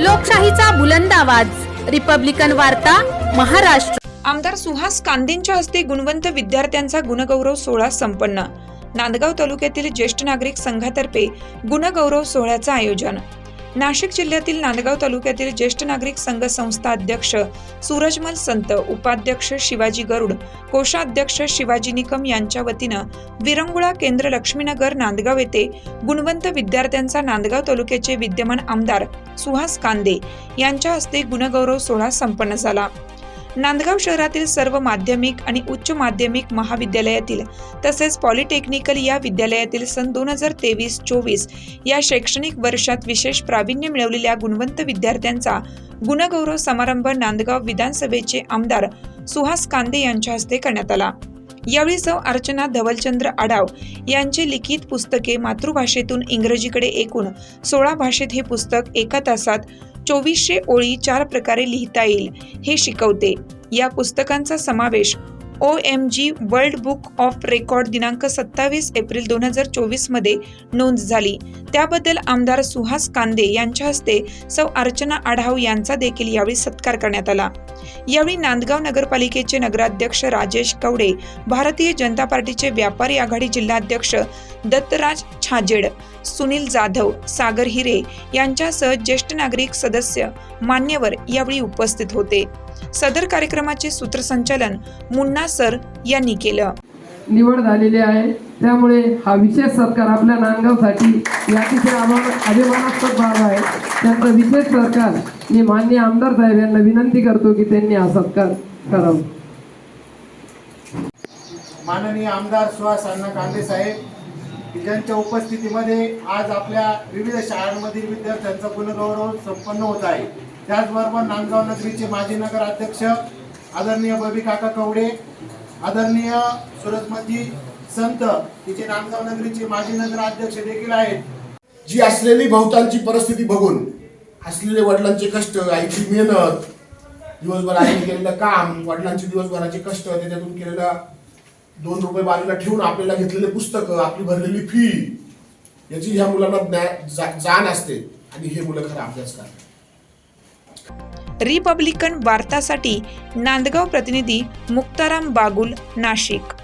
लोकशाहीचा बुलंद आवाज. रिपब्लिकन वार्ता महाराष्ट्र. आमदार सुहास कांदेंच्या हस्ते गुणवंत विद्यार्थ्यांचा गुणगौरव सोहळा संपन्न. नांदगाव तालुक्यातील ज्येष्ठ नागरिक संघातर्फे गुणगौरव सोहळ्याचं आयोजन. नाशिक जिल्ह्यातील नांदगाव तालुक्यातील ज्येष्ठ नागरिक संघ संस्था अध्यक्ष सूरजमल संत उपाध्यक्ष शिवाजी गरुड कोषाध्यक्ष शिवाजी निकम यांच्या वतीनं विरंगुळा केंद्र लक्ष्मीनगर नांदगाव येथे गुणवंत विद्यार्थ्यांचा नांदगाव तालुक्याचे विद्यमान आमदार सुहास कांदे यांच्या हस्ते गुणगौरव सोहळा संपन्न झाला. नांदगाव शहरातील सर्व माध्यमिक आणि उच्च माध्यमिक महाविद्यालयातील तसेच पॉलिटेक्निकल या विद्यालयातील सन दोन हजार तेवीस चोवीस या शैक्षणिक वर्षात विशेष प्रावीण्य मिळवलेल्या गुणवंत विद्यार्थ्यांचा गुणगौरव समारंभ नांदगाव विधानसभेचे आमदार सुहास कांदे यांच्या हस्ते करण्यात आला. यावेळी सौ अर्चना धवलचंद्र आडाव यांचे लिखित पुस्तके मातृभाषेतून इंग्रजीकडे एकूण सोळा भाषेत हे पुस्तक एका तासात चोवीसशे ओळी चार प्रकारे लिहिता येईल हे शिकवते. या पुस्तकांचा समावेश O M G world book of record दिनांक सत्तावीस एप्रिल दोन हजार चोवीसमध्ये नोंद झाली. त्याबद्दल आमदार सुहास कांदे यांच्या हस्ते सौ अर्चना आढाव यांचा देखील यावेळी सत्कार करण्यात आला. यावेळी नांदगाव नगरपालिकेचे नगराध्यक्ष राजेश कवडे भारतीय जनता पार्टीचे व्यापारी आघाडी जिल्हाध्यक्ष दत्तराज छाजेड सुनील जाधव सागर हिरे यांच्यासह ज्येष्ठ नागरिक सदस्य मान्यवर यावेळी उपस्थित होते. सदर कार्यक्रमाचे सूत्रसंचालन मुन्ना सर यांनी केलं. निवड झालेली आहे. त्यामुळे हा विशेष सत्कार आपल्या नांदगावसाठी अतिशय अभिमान अभिमानास्पद बाब आहे. त्यांचा विशेष सत्कार मी मान्य आमदार साहेब यांना विनंती करतो की त्यांनी हा सत्कार करावा. माननीय आमदार सुहास अण्णा कांदे साहेब ज्यांच्या उपस्थितीमध्ये आज आपल्या विविध शाळांमधील विद्यार्थ्यांचा गुणगौरव संपन्न होत आहे. त्याचबरोबर नांदगाव नगरीचे माजी नगर अध्यक्ष आदरणीय बबी काका कवडे आदरणीय सुरतमजी संत तिचे नांदगाव नगरीचे माजी नगर अध्यक्ष देखील आहेत. जी असलेली बहुतांची परिस्थिती बघून असलेले वडिलांचे कष्ट आईची मेहनत दिवसभर आईने केलेलं काम वडिलांचे दिवसभराचे कष्ट त्याच्यातून केलेलं दोन रुपये बाजूला ठेवून आपल्याला घेतलेले पुस्तकं आपली भरलेली फी याची ह्या मुलांना ज्ञा- जाण असते. आणि हे मुलं खरं अभ्यास करतात. रिपब्लिकन वार्तासाठी नांदगाव प्रतिनिधी मुक्ताराम बागुल नाशिक.